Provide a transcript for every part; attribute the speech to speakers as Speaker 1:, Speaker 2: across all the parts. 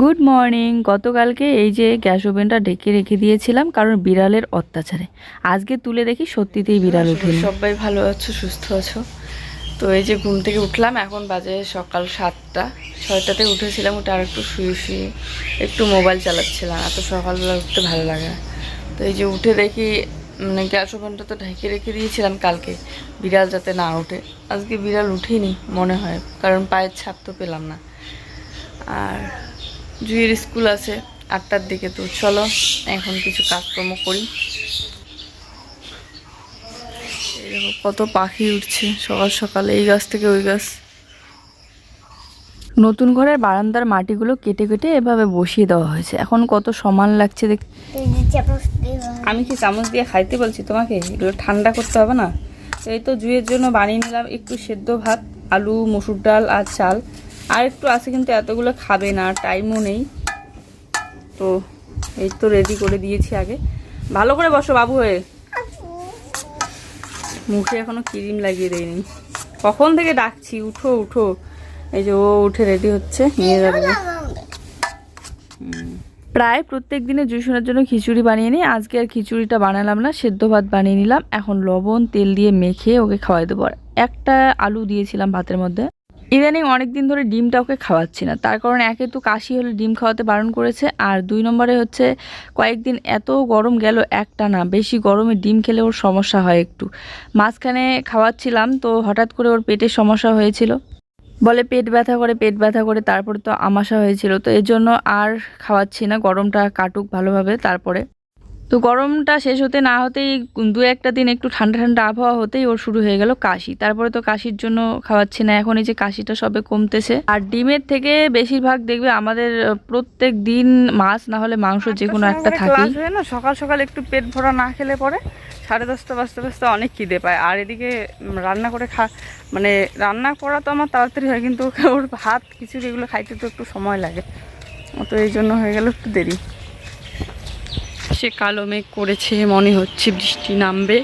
Speaker 1: Good morning গতকালকে এই যে গ্যাস ওভেনটা ঢেকে রেখে দিয়েছিলাম কারণ বিড়ালের অত্যাচারে। আজকে তুলে দেখি সত্যিতেই বিড়াল উঠে
Speaker 2: সবাই ভালো আছো সুস্থ আছো? তো এই যে ঘুম থেকে উঠলাম এখন বাজে সকাল সাতটা। ছয়টাতে উঠেছিলাম ওটা আর একটু শুয়ে শুয়ে একটু মোবাইল চালাচ্ছিলাম। এত সকালবেলা উঠতে ভালো লাগে তো এই যে উঠে দেখি মানে গ্যাস ওভেনটা তো ঢেকে রেখে দিয়েছিলাম কালকে। বিড়াল যাতে না ওঠে আজকে বিড়াল উঠেনি মনে হয়। কারণ পায়ের ছাপ তো পেলাম না। আর জুয়ের স্কুল আছে আটটার দিকে তো চলো এখন কিছু কাজকর্ম করি। এই কত পাখি উঠছে সকাল সকাল এই গাছ থেকে ওই গাছ।
Speaker 1: নতুন ঘরের বারান্দার মাটিগুলো কেটে কেটে এভাবে বসিয়ে দেওয়া হয়েছে। এখন কত সমান লাগছে দেখ আমি কি চামচ দিয়ে খাইতে বলছি তোমাকে? এগুলো ঠান্ডা করতে হবে না। এই তো জুয়ের জন্য বানিয়ে নিলাম একটু সেদ্ধ ভাত আলু মসুর ডাল আর চাল। আর একটু আছে কিন্তু এতগুলো খাবে না টাইমও নেই। তো এই তো রেডি করে দিয়েছি আগে। ভালো করে বসো বাবু হয়ে। মুখে এখনও ক্রিম লাগিয়ে দেয়নি। কখন থেকে ডাকছি? উঠো উঠো। এই যে ও উঠে রেডি হচ্ছে নিয়ে যাব। প্রায় প্রত্যেক দিনে জুসুনের জন্য খিচুড়ি বানিয়ে নিই আজকে আর খিচুড়িটা বানালাম না সেদ্ধ ভাত বানিয়ে নিলাম। এখন লবণ তেল দিয়ে মেখে ওকে খাওয়াই দেবো। একটা আলু দিয়েছিলাম ভাতের মধ্যে। ইদানিং অনেক দিন ধরে ডিমটা ওকে খাওয়াচ্ছি না। তার কারণে একে তো কাশি হলে ডিম খাওয়াতে বারণ করেছে। আর দুই নম্বরে হচ্ছে, কয়েকদিন এত গরম গেল একটা না, বেশি গরমে ডিম খেলে ওর সমস্যা হয় একটু। মাঝখানে খাওয়াচ্ছিলাম তো হঠাৎ করে ওর পেটের সমস্যা হয়েছিল। বলে পেট ব্যথা করে, পেট ব্যথা করে, তারপরে তো আমাশা হয়েছিল। তো এর জন্য আর খাওয়াচ্ছি না, গরমটা কাটুক ভালোভাবে তারপরে। তো গরমটা শেষ হতে না হতেই দু একটা দিন একটু ঠান্ডা ঠান্ডা আবহাওয়া হতেই ওর শুরু হয়ে গেল কাশি। তারপরে তো কাশির জন্য খাওয়াচ্ছি না এখন এই যে কাশিটা সবে কমতেছে। আর ডিমের থেকে বেশিরভাগ দেখবে আমাদের প্রত্যেক দিন মাছ না হলে মাংস যে কোনো একটা
Speaker 2: হয়ে না সকাল সকাল একটু পেট ভরা না খেলে পরে সাড়ে দশটা বাজতে বাজতে অনেক খিদে পায়। আর এদিকে রান্না করে খা মানে রান্না করা তো আমার তাড়াতাড়ি হয় কিন্তু ওর ভাত কিছু এগুলো খাইতে তো একটু সময় লাগে। তো এই জন্য হয়ে গেল একটু দেরি। সে কালো মেঘ করেছে মনে হচ্ছে বৃষ্টি নামবে।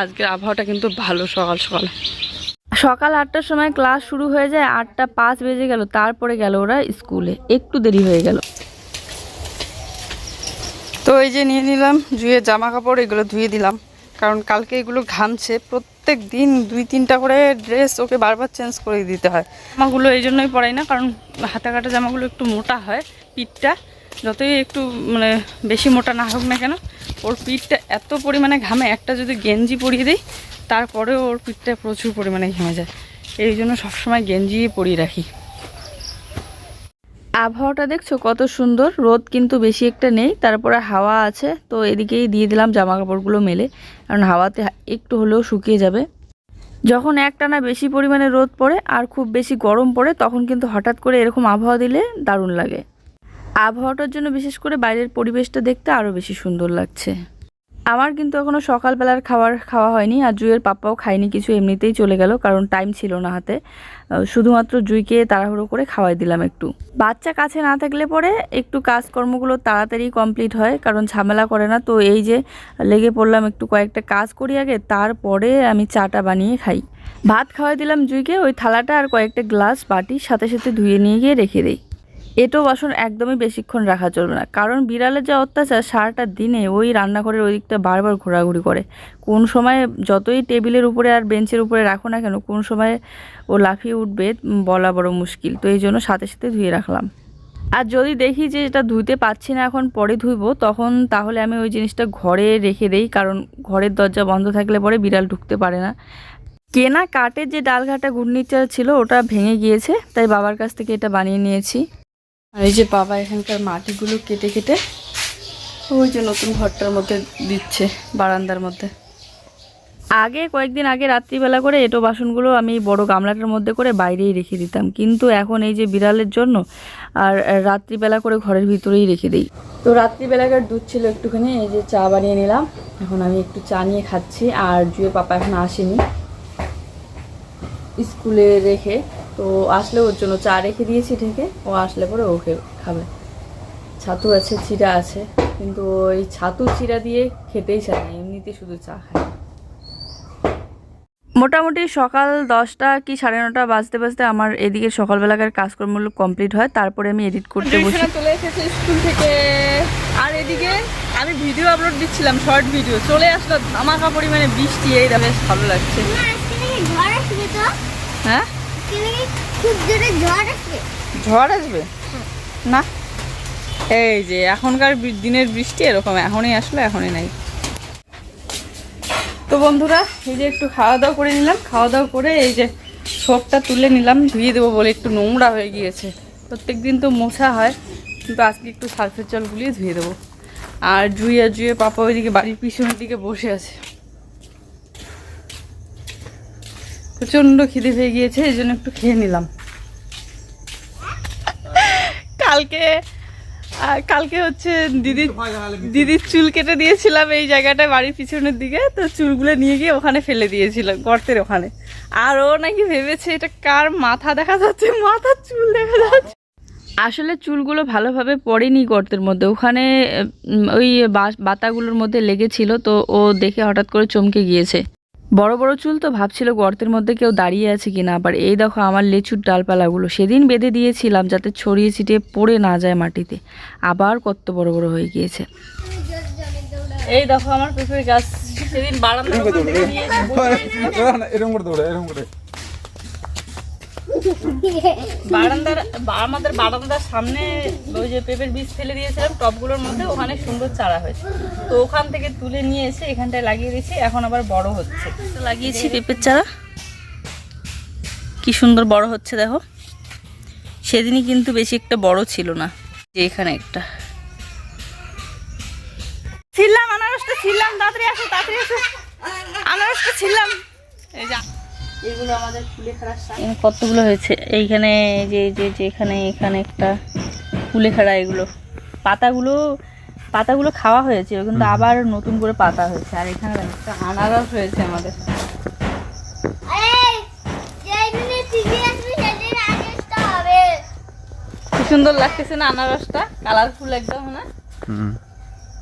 Speaker 2: আজকের আবহাওয়াটা কিন্তু ভালো সকাল সকাল।
Speaker 1: সকাল আটটার সময় ক্লাস শুরু হয়ে যায় আটটা পাঁচ বেজে গেল তারপরে গেল ওরা স্কুলে। একটু দেরি হয়ে গেল।
Speaker 2: তো এই যে নিয়ে নিলাম জুয়ে জামা কাপড় এগুলো ধুয়ে দিলাম। কারণ কালকে এগুলো ঘামছে প্রত্যেক দিন দুই তিনটা করে ড্রেস ওকে বারবার চেঞ্জ করে দিতে হয়। জামাগুলো এই জন্যই পরাই না কারণ হাতা কাটা জামাগুলো একটু মোটা হয় পিঠটা। যতই একটু মানে বেশি মোটা না হোক না কেন, ওর পিঠটা এত পরিমাণে ঘামে, একটা যদি গেঞ্জি পরিয়ে দিই, তারপরেও ওর পিঠটা প্রচুর পরিমাণে ঘেমে যায়। এই জন্য সবসময় গেঞ্জি পরিয়ে রাখি।
Speaker 1: আবহাওয়াটা দেখছ কত সুন্দর, রোদ কিন্তু বেশি একটা নেই, তারপরে হাওয়া আছে, তো এদিকেই দিয়ে দিলাম জামা কাপড়গুলো মেলে, কারণ হাওয়াতে একটু হলেও শুকিয়ে যাবে। যখন একটানা বেশি পরিমাণে রোদ পড়ে আর খুব বেশি গরম পড়ে, তখন কিন্তু হঠাৎ করে এরকম আবহাওয়া দিলে দারুণ লাগে। আবহাওয়াটার জন্য বিশেষ করে বাইরের পরিবেশটা দেখতে আরও বেশি সুন্দর লাগছে। আমার কিন্তু এখনও সকালবেলার খাবার খাওয়া হয়নি, আর জুয়ের পাপ্পাও খায়নি, কিছু এমনিতেই চলে গেল, কারণ টাইম ছিল না হাতে। শুধুমাত্র জুইকে তাড়াহুড়ো করে খাওয়াই দিলাম একটু। বাচ্চা কাছে না থাকলে পরে একটু কাজকর্মগুলো তাড়াতাড়ি কমপ্লিট হয়, কারণ ঝামেলা করে না। তো এই যে লেগে পড়লাম একটু কয়েকটা কাজ করি আগে, তারপরে আমি চাটা বানিয়ে খাই। ভাত খাওয়াই দিলাম জুইকে, ওই থালাটা আর কয়েকটা গ্লাস বাটির সাথে সাথে ধুয়ে নিয়ে গিয়ে রেখে দেই। এটো বাসন একদমই বেশিক্ষণ রাখা চলবে না। কারণ বিড়ালের যা অত্যাচার, সারাটা দিনে ওই রান্নাঘরের ওই দিকটা বারবার ঘোরাঘুরি করে। কোন সময় যতই টেবিলের উপরে আর বেঞ্চের উপরে রাখো না কেন, কোন সময় ও লাফিয়ে উঠবে বলা বড় মুশকিল। তো এই জন্য সাথে সাথে ধুয়ে রাখলাম। আর যদি দেখি যে এটা ধুইতে পারছি না, এখন পরে ধুইবো, তখন তাহলে আমি ওই জিনিসটা ঘরে রেখে দেই। কারণ ঘরের দরজা বন্ধ থাকলে পরে বিড়াল ঢুকতে পারে না। কেনা কাঠের যে ডালঘাটা ঘূর্ণিচার ছিল, ওটা ভেঙে গিয়েছে, তাই বাবার কাছ থেকে এটা বানিয়ে নিয়েছি।
Speaker 2: আর এই যে বাবা এখানকার মাটিগুলো কেটে কেটে ওই যে নতুন ঘরটার মধ্যে দিচ্ছে বারান্দার মধ্যে।
Speaker 1: আগে কয়েকদিন আগে রাত্রিবেলা করে এটো বাসনগুলো আমি বড় গামলাটার মধ্যে করে বাইরেই রেখে দিতাম। কিন্তু এখন এই যে বিড়ালের জন্য আর রাত্রিবেলা করে ঘরের ভিতরেই রেখে দিই। তো রাত্রিবেলাকার দুধ ছিল একটুখানি এই যে চা বানিয়ে নিলাম। এখন আমি একটু চা নিয়ে খাচ্ছি আর জুয়ে পাপা এখন আসেনি। স্কুলে রেখে তো আসলে ওর জন্য চা রেখে দিয়েছি ঢেকে। ও আসলে পরে ওকে খাবে। ছাতু আছে চিরা আছে কিন্তু ওই ছাতু চিরা দিয়ে খেতেই চায় না এমনিতে শুধু চা খায়। মোটামুটি সকাল দশটা কি সাড়ে নটা বাজতে বাজতে আমার এদিকে সকালবেলাকার কাজকর্মগুলো কমপ্লিট হয়। তারপরে আমি এডিট করতে বসি।
Speaker 2: চলে এসেছে স্কুল থেকে। আর এদিকে আমি ভিডিও আপলোড দিচ্ছিলাম শর্ট ভিডিও। চলে আসলো আমার ধামাকা পরিমাণে বৃষ্টি এই বেশ ভালো লাগছে। হ্যাঁ?
Speaker 3: ঝড় আসবে?
Speaker 2: না? এই যে, এখনকার দিনের বৃষ্টি এরকম, এখনই আসলো, এখনই নাই। তো বন্ধুরা, এই যে একটু খাওয়া দাওয়া করে নিলাম। খাওয়া দাওয়া করে এই যে সবটা তুলে নিলাম, ধুয়ে দেবো বলে একটু নোংরা হয়ে গিয়েছে। প্রত্যেক দিন তো মোছা হয়, কিন্তু আজকে একটু সার্ফের জল গুলিয়ে ধুয়ে দেবো। আর জুয়ে জুয়ে পাপা ওইদিকে বাড়ির পিছনের দিকে বসে আছে। প্রচণ্ড খিদে পেয়ে গিয়েছে এই জন্য একটু খেয়ে নিলাম। কালকে আর কালকে হচ্ছে দিদির দিদির চুল কেটে দিয়েছিলাম এই জায়গাটায় বাড়ির পিছনের দিকে তো চুলগুলো নিয়ে গিয়ে ওখানে ফেলে দিয়েছিল গর্তের ওখানে। আর ও নাকি ভেবেছে এটা কার মাথা দেখা যাচ্ছে মাথার চুল দেখা যাচ্ছে।
Speaker 1: আসলে চুলগুলো ভালোভাবে পড়েনি গর্তের মধ্যে ওখানে ওই বাস- বাতাগুলোর মধ্যে লেগেছিল তো ও দেখে হঠাৎ করে চমকে গিয়েছে। বড় বড় চুল তো ভাবছিল গর্তের মধ্যে কেউ দাঁড়িয়ে আছে কিনা, আবার এই দেখো আমার লেচুর ডালপালাগুলো। সেদিন বেঁধে দিয়েছিলাম যাতে ছড়িয়ে ছিটিয়ে পড়ে না যায় মাটিতে। আবার কত বড় বড় হয়ে গিয়েছে।
Speaker 2: এই দেখো আমার পেঁপের গাছ। সেদিন
Speaker 4: করে।
Speaker 2: বারান্দার আমাদের বারান্দার সামনে ওই যে পেঁপের বীজ ফেলে দিয়েছিলাম টবগুলোর মধ্যে ওখানে সুন্দর চারা হয়েছে। তো ওখান থেকে তুলে নিয়ে এসে এখানটায় লাগিয়ে দিয়েছি এখন আবার বড় হচ্ছে।
Speaker 1: তো লাগিয়েছি পেঁপের চারা। কি সুন্দর বড় হচ্ছে দেখো। সেদিনই কিন্তু বেশি একটা বড় ছিল না যে এখানে একটা।
Speaker 2: ছিলাম আনারসটা ছিলাম তাড়াতাড়ি আসো তাড়াতাড়ি আসো। আনারসটা ছিলাম। এই যা। এগুলো আমাদের ফুলে
Speaker 1: কতগুলো হয়েছে? এইখানে যে যে যে এখানে এখানে একটা কুলেখাড়া এগুলো। পাতাগুলো পাতাগুলো খাওয়া হয়েছে কিন্তু আবার নতুন করে পাতা হয়েছে। আর এখানে
Speaker 2: একটা আনারস হয়েছে আমাদের। সুন্দর লাগতেছে না আনারসটা? কালারফুল একদম না সেই সুন্দর এই যে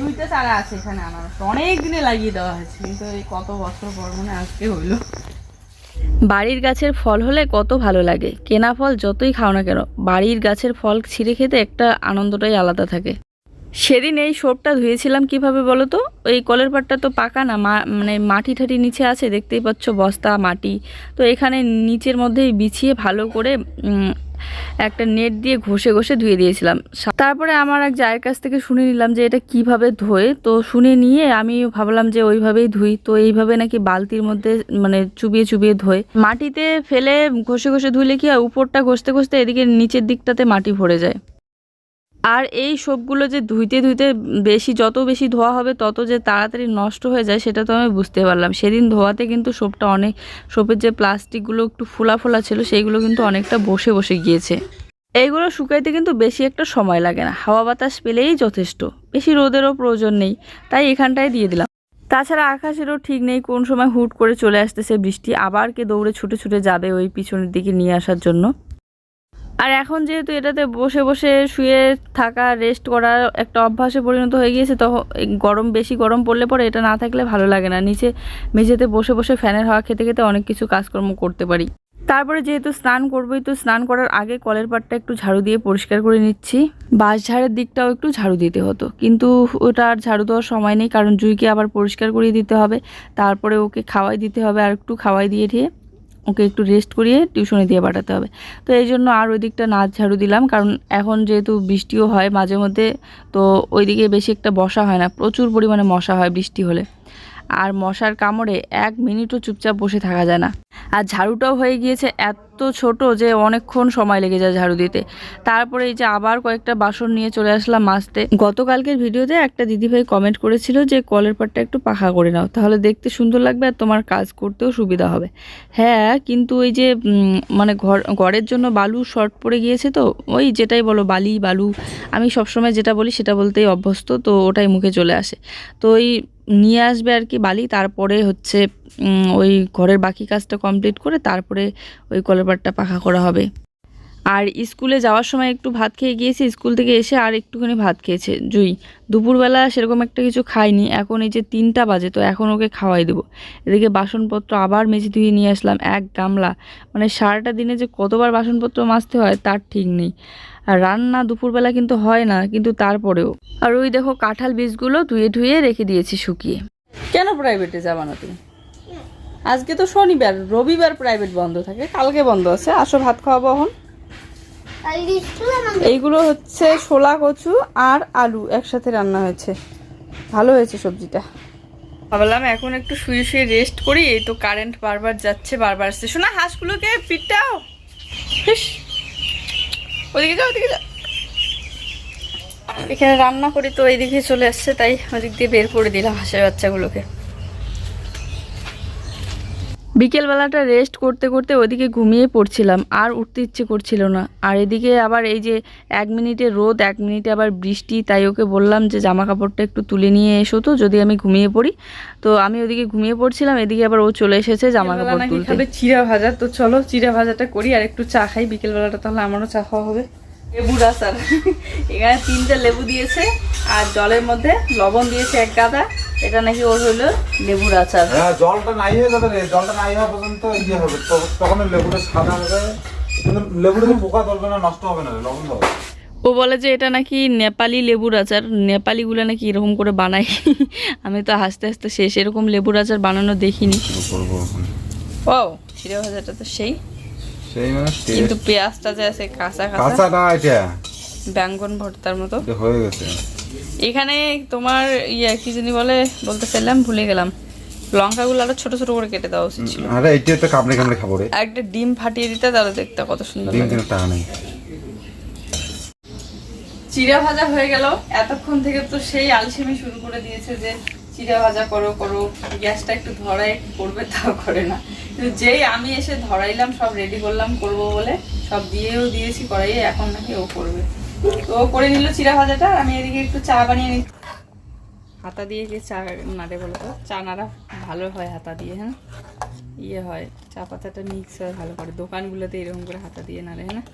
Speaker 2: দুইটা চারা আছে এখানে আনারস অনেক দিনে লাগিয়ে দেওয়া হয়েছে কিন্তু এই কত বছর পর মনে আজকে হইল
Speaker 1: বাড়ির গাছের ফল হলে কত ভালো লাগে। কেনা ফল যতই খাও না কেন বাড়ির গাছের ফল ছিঁড়ে খেতে একটা আনন্দটাই আলাদা থাকে। সেদিন এই সোপটা ধুয়েছিলাম কীভাবে বলো তো? ওই কলের পাটটা তো পাকা না মানে মাটি ঠাটি নিচে আছে, দেখতেই পাচ্ছ বস্তা, মাটি। তো এখানে নিচের মধ্যেই বিছিয়ে ভালো করে একটা নেট দিয়ে ঘষে ঘষে ধুয়ে দিয়েছিলাম। তারপরে আমার এক জায়ের কাছ থেকে শুনে নিলাম যে এটা কীভাবে ধোয়। তো শুনে নিয়ে আমি ভাবলাম যে ওইভাবেই ধুই। তো এইভাবে নাকি বালতির মধ্যে মানে চুবিয়ে চুবিয়ে ধোয়। মাটিতে ফেলে ঘষে ঘষে ধুলে কি হয়, উপরটা ঘষতে ঘষতে এদিকে নিচের দিকটাতে মাটি ভরে যায়। আর এই সবগুলো যে ধুইতে ধুইতে বেশি, যত বেশি ধোয়া হবে, তত যে তাড়াতাড়ি নষ্ট হয়ে যায়, সেটা তো আমি বুঝতে পারলাম। সেদিন ধোয়াতে কিন্তু সোপটা অনেক সোপের যে প্লাস্টিকগুলো একটু ফোলা ফোলা ছিল সেইগুলো কিন্তু অনেকটা বসে বসে গিয়েছে। এইগুলো শুকাইতে কিন্তু বেশি একটা সময় লাগে না। হাওয়া বাতাস পেলেই যথেষ্ট। বেশি রোদেরও প্রয়োজন নেই। তাই এখানটায় দিয়ে দিলাম। তাছাড়া আকাশেরও ঠিক নেই কোন সময় হুট করে চলে আসতেছে বৃষ্টি। আবার কে দৌড়ে ছুটে ছুটে যাবে ওই পিছনের দিকে নিয়ে আসার জন্য। আর এখন যেহেতু এটাতে বসে বসে শুয়ে থাকা রেস্ট করা একটা অভ্যাসে পরিণত হয়ে গিয়েছে, তো গরম, বেশি গরম পড়লে পরে এটা না থাকলে ভালো লাগে না। নিচে মেঝেতে বসে বসে ফ্যানের হাওয়া খেতে খেতে অনেক কিছু কাজকর্ম করতে পারি। তারপরে যেহেতু স্নান করবোই, তো স্নান করার আগে কলের পাটটা একটু ঝাড়ু দিয়ে পরিষ্কার করে নিচ্ছি। বাঁশ ঝাড়ের দিকটাও একটু ঝাড়ু দিতে হতো, কিন্তু ওটা আর ঝাড়ু দেওয়ার সময় নেই, কারণ জুইকে আবার পরিষ্কার করিয়ে দিতে হবে, তারপরে ওকে খাওয়াই দিতে হবে, আর একটু খাওয়াই দিয়ে দিয়ে ওকে একটু রেস্ট করিয়ে টিউশনে দিয়ে পাঠাতে হবে। তো এই জন্য আর ওই দিকটা না ঝাড়ু দিলাম, কারণ এখন যেহেতু বৃষ্টিও হয় মাঝে মধ্যে তো ওইদিকে বেশি একটা বসা হয় না, প্রচুর পরিমাণে মশা হয় বৃষ্টি হলে। আর মশার কামড়ে এক মিনিটও চুপচাপ বসে থাকা যায় না। আর ঝাড়ুটাও হয়ে গিয়েছে এত ছোট যে অনেকক্ষণ সময় লেগে যায় ঝাড়ু দিতে। তারপরে এই যে আবার কয়েকটা বাসন নিয়ে চলে আসলাম মাজতে গতকালকের ভিডিওতে একটা দিদিভাই কমেন্ট করেছিল যে, কলের পাটটা একটু পাখা করে নাও, তাহলে দেখতে সুন্দর লাগবে আর তোমার কাজ করতেও সুবিধা হবে। হ্যাঁ কিন্তু ওই যে মানে ঘর, ঘরের জন্য বালু শর্ট পড়ে গিয়েছে তো, ওই যেটাই বলো, বালি, বালু, আমি সবসময় যেটা বলি সেটা বলতেই অভ্যস্ত, তো ওটাই মুখে চলে আসে। তো ওই নিয়ে আসবে আর কি বালি, তারপরে হচ্ছে ওই ঘরের বাকি কাজটা কমপ্লিট করে তারপরে ওই কলের পাখা করা হবে। আর স্কুলে যাওয়ার সময় একটু ভাত খেয়ে গিয়েছে, স্কুল থেকে এসে আর একটুখানি ভাত খেয়েছে। জুই, দুপুরবেলা সেরকম একটা কিছু খাইনি, এখন এই যে তিনটা বাজে, তো এখন ওকে খাওয়াই দেবো। এদিকে বাসনপত্র আবার মেঝে ধুয়ে নিয়ে আসলাম, এক গামলা। মানে সারাটা দিনে যে কতবার বাসনপত্র মাজতে হয়, তার ঠিক নেই। রান্না দুপুরবেলা কিন্তু হয় না, কিন্তু তারপরেও। আর ওই দেখো কাঁঠাল বীজগুলো ধুয়ে ধুয়ে রেখে দিয়েছি শুকিয়ে।
Speaker 2: কেন প্রাইভেটে যাবা না তুমি? আজকে তো শনিবার, রবিবার প্রাইভেট বন্ধ থাকে, কালকে বন্ধ আছে। আসো ভাত খাওয়াবো এখন। এইগুলো হচ্ছে ছোলা, কচু আর আলু একসাথে রান্না হয়েছে। ভালো হয়েছে সবজিটা। ভাবলাম এখন একটু শুয়ে শুয়ে রেস্ট করি, এই তো কারেন্ট বারবার যাচ্ছে, বারবার আসছে। শোনা, হাঁসগুলোকে পিটটাও হিস। ওদিকে যাও, ওদিকে এখানে রান্না করি তো, এইদিকে চলে আসছে, তাই ওদিক দিয়ে বের করে দিলাম হাঁসের বাচ্চাগুলোকে।
Speaker 1: বিকেলবেলাটা রেস্ট করতে করতে ওদিকে ঘুমিয়ে পড়ছিলাম আর উঠতে ইচ্ছে করছিল না। আর এদিকে আবার এই যে এক মিনিটে রোদ এক মিনিটে আবার বৃষ্টি তাই ওকে বললাম যে জামা কাপড়টা একটু তুলে নিয়ে এসো তো যদি আমি ঘুমিয়ে পড়ি। তো আমি ওদিকে ঘুমিয়ে পড়ছিলাম এদিকে আবার ও চলে এসেছে জামা কাপড় তুলতে।
Speaker 2: চিড়া ভাজা তো চলো চিড়া ভাজাটা করি আর একটু চা খাই। বিকেলবেলাটা তাহলে আমারও চা খাওয়া হবে। লেবুর আচার এখানে তিনটা লেবু দিয়েছে আর জলের মধ্যে লবণ দিয়েছে এক গাদা। এটা নাকি ওর হলো লেবুর আচার
Speaker 4: হ্যাঁ জলটা নাই হয়ে যাবে রে। জলটা নাই হওয়া পর্যন্ত ইয়ে হবে। তখন লেবুটা সাদা হবে। কিন্তু লেবুটা পোকা ধরবে না নষ্ট হবে না লবণ দাও
Speaker 1: ও বলে যে এটা নাকি নেপালি লেবুর আচার নেপালিগুলো নাকি এরকম করে বানায়। আমি তো হাসতে হাসতে শেষ এরকম লেবুর আচার বানানো দেখিনি।
Speaker 2: ও চিড়া ভাজাটা তো সেই।
Speaker 4: সেই মানে
Speaker 2: কিন্তু পেঁয়াজটা যে আছে কাঁচা কাঁচা
Speaker 4: কাঁচা না এটা?
Speaker 2: ব্যাঙ্গন ভর্তার মতো।
Speaker 4: হয়ে গেছে।
Speaker 2: এখানে তোমার ইয়ে কি জানি বলে বলতে চাইলাম ভুলে গেলাম। লঙ্কাগুলো আরও ছোট ছোট করে কেটে দেওয়া উচিত ছিল।
Speaker 4: আরে এইটা তো কামড়ে কামড়ে খাব রে।
Speaker 2: একটা ডিম ফাটিয়ে দিতে তাহলে দেখতে কত সুন্দর
Speaker 4: ডিম
Speaker 2: লাগে।
Speaker 4: কেনার নেই।
Speaker 2: চিড়া ভাজা হয়ে গেল। এতক্ষণ থেকে তো সেই আলসেমি শুরু করে দিয়েছে যে চিড়া ভাজা করো করো, গ্যাসটা একটু ধরাই করবে, তাও করে না। কিন্তু যেই আমি এসে ধরাইলাম, সব রেডি করলাম, করব বলে, সব দিয়েও দিয়েছি করাইয়ে এখন নাকি ও করবে। তো ও করে নিল চিড়া ভাজাটা আমি এদিকে একটু চা বানিয়ে নি হাতা দিয়ে গিয়ে চা নাড়ে বলো তো? চা নাড়া ভালো হয় হাতা দিয়ে হ্যাঁ? ইয়ে হয়, চা পাতাটা মিক্স হয় ভালো করে। দোকানগুলোতে এরকম করে হাতা দিয়ে নাড়ে হ্যাঁ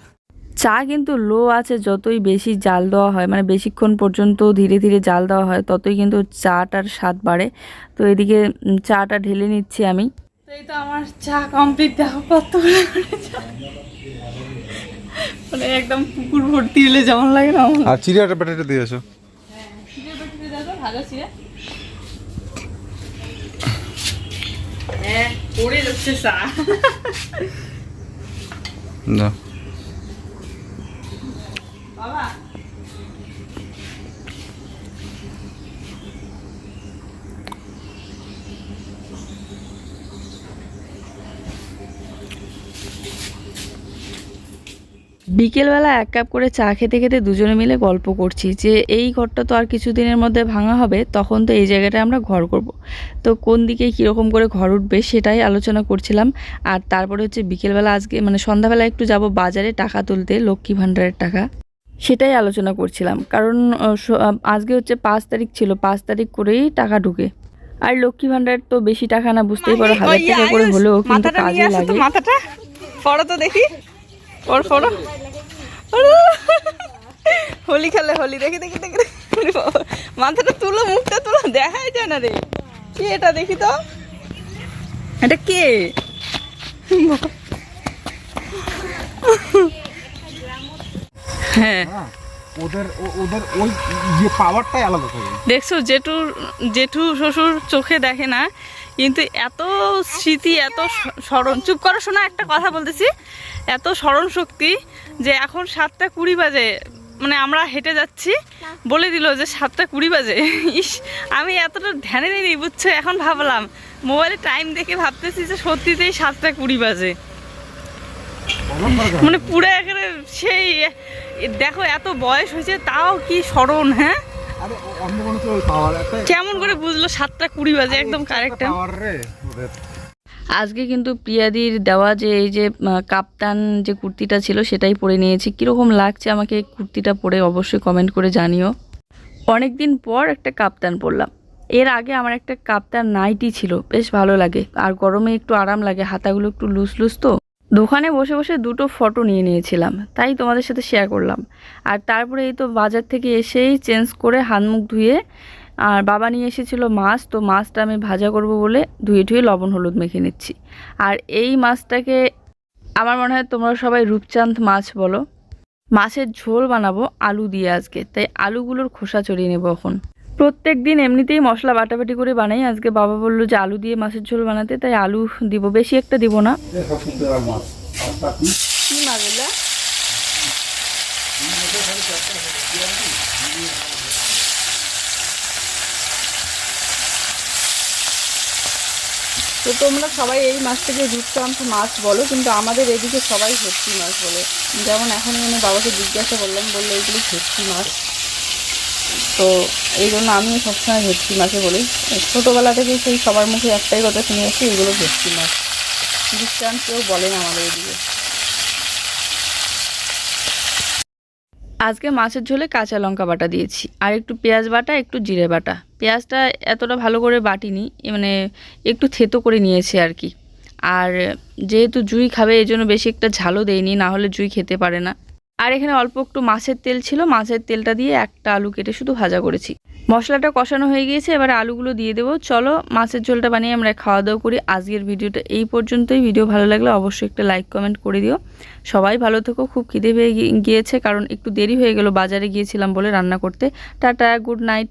Speaker 1: চা কিন্তু লো আছে যতই বেশি জাল দেওয়া হয় মানে বেশিক্ষণ পর্যন্ত ধীরে ধীরে জাল দেওয়া হয় ততই কিন্তু চাটার স্বাদ বাড়ে। তো এদিকে চাটা ঢেলে নিচ্ছি আমি।
Speaker 2: তো এই তো আমার চা কমপ্লিট দেখো চা। মানে একদম পুকুর ভর্তি হলে যেমন লাগে না
Speaker 4: আর চিড়িয়াটা প্যাটেটা দিয়ে আসো।
Speaker 2: ভালো ছিল হ্যাঁ পড়ে যাচ্ছে চা।
Speaker 4: না
Speaker 1: বিকেলবেলা এক কাপ করে চা খেতে খেতে দুজনে মিলে গল্প করছি যে, এই ঘরটা তো আর কিছুদিনের মধ্যে ভাঙা হবে, তখন তো এই জায়গাটায় আমরা ঘর করব। তো কোন দিকে কীরকম করে ঘর উঠবে সেটাই আলোচনা করছিলাম। আর তারপরে হচ্ছে বিকেলবেলা আজকে মানে সন্ধ্যাবেলা একটু যাব বাজারে টাকা তুলতে, লক্ষ্মী ভাণ্ডারের টাকা। সেটাই আলোচনা করছিলাম। কারণ আজকে হচ্ছে পাঁচ তারিখ ছিল পাঁচ তারিখ করেই টাকা ঢুকে। আর লক্ষ্মী ভাণ্ডার তো বেশি টাকা না বুঝতেই পারো হাজার টাকা করে হলেও কিন্তু
Speaker 2: মাথাটা
Speaker 1: কাজে লাগে।
Speaker 2: মাথাটা। ফড়ো তো দেখি। ওর ফড়ো হোলি খেলে হোলি দেখি দেখি দেখি। মাথাটা তুলো মুখটা তুলো দেখাই যায় না রে। কি এটা দেখি তো। এটা কে? হ্যাঁ।
Speaker 4: ওদের ওদের ওই পাওয়ারটাই আলাদা থাকে।
Speaker 2: দেখছ জেঠু জেঠু শ্বশুর চোখে দেখে না কিন্তু এত স্মৃতি এত স্মরণ চুপ করো শোনা একটা কথা বলতেছি। এত স্মরণ শক্তি যে এখন সাতটা কুড়ি বাজে মানে আমরা হেঁটে যাচ্ছি বলে দিল যে সাতটা কুড়ি বাজে। ইস আমি এতটা ধ্যানে নিই বুঝছ? এখন ভাবলাম মোবাইলে টাইম দেখে ভাবতেছি যে সত্যিতেই সাতটা কুড়ি বাজে। মানে পুরো একেবারে সেই দেখো এত বয়স হয়েছে তাও কি স্মরণ হ্যাঁ? কেমন করে বুঝলো সাতটা কুড়ি বাজে একদম কারেক্ট
Speaker 1: আজকে কিন্তু প্রিয়াদির দেওয়া যে এই যে কাপ্তান যে কুর্তিটা ছিল সেটাই পরে নিয়েছি। কীরকম লাগছে আমাকে এই কুর্তিটা পরে অবশ্যই কমেন্ট করে জানিও। অনেক দিন পর একটা কাপ্তান পরলাম। এর আগে আমার একটা কাপ্তান নাইটি ছিল বেশ ভালো লাগে। আর গরমে একটু আরাম লাগে হাতাগুলো একটু লুজ লুজ তো। দোকানে বসে বসে দুটো ফটো নিয়ে নিয়েছিলাম, তাই তোমাদের সাথে শেয়ার করলাম। আর তারপরে এই তো বাজার থেকে এসেই চেঞ্জ করে হাত মুখ ধুয়ে, আর বাবা নিয়ে এসেছিল মাছ, তো মাছটা আমি ভাজা করব বলে ধুয়ে ধুয়ে লবণ হলুদ মেখে নিচ্ছি। আর এই মাছটাকে আমার মনে হয় তোমরা সবাই রূপচাঁদ মাছ বলো। মাছের ঝোল বানাবো আলু দিয়ে আজকে, তাই আলুগুলোর খোসা চড়িয়ে নেব এখন। প্রত্যেক দিন এমনিতেই মশলা বাটাবাটি করে বানাই। আজকে বাবা বলল যে আলু দিয়ে মাছের ঝোল বানাতে, তাই আলু দিব। বেশি একটা দিব না।
Speaker 2: তো তোমরা সবাই এই মাছটাকে রূপচাঁদ মাছ বলো, কিন্তু আমাদের এদিকে সবাই ভর্তি মাছ বলে। যেমন এখন মানে বাবাকে জিজ্ঞাসা করলাম, বলল এইগুলো ভেটকি মাছ। তো এই জন্য আমিও সবসময় ভেটকি মাছে বলি। ছোটোবেলা থেকে সেই সবার মুখে একটাই কথা শুনে আসছি এগুলো ভেটকি মাছ। রূপচাঁদ কেউ বলে না আমাদের এদিকে।
Speaker 1: আজকে মাছের ঝোলে কাঁচা লঙ্কা বাটা দিয়েছি, আর একটু পেঁয়াজ বাটা, একটু জিরে বাটা। পেঁয়াজটা এতটা ভালো করে বাটিনি মানে একটু থেতো করে নিয়েছি আর কি। আর যেহেতু জুই খাবে এই জন্য বেশি একটা ঝালও দেয়নি না হলে জুই খেতে পারে না। আর এখানে অল্প একটু মাছের তেল ছিল, মাছের তেলটা দিয়ে একটা আলু কেটে শুধু ভাজা করেছি। মশলাটা কষানো হয়ে গিয়েছে, এবারে আলুগুলো দিয়ে দেবো। চলো, মাছের ঝোলটা বানিয়ে আমরা খাওয়া দাওয়া করি আজকের ভিডিওটা এই পর্যন্তই। ভিডিও ভালো লাগলে অবশ্যই একটা লাইক, কমেন্ট করে দিও। সবাই ভালো থেকো, খুব খিদে পেয়ে গিয়েছে, কারণ একটু দেরি হয়ে গেল, বাজারে গিয়েছিলাম বলে রান্না করতে। Tata, good night.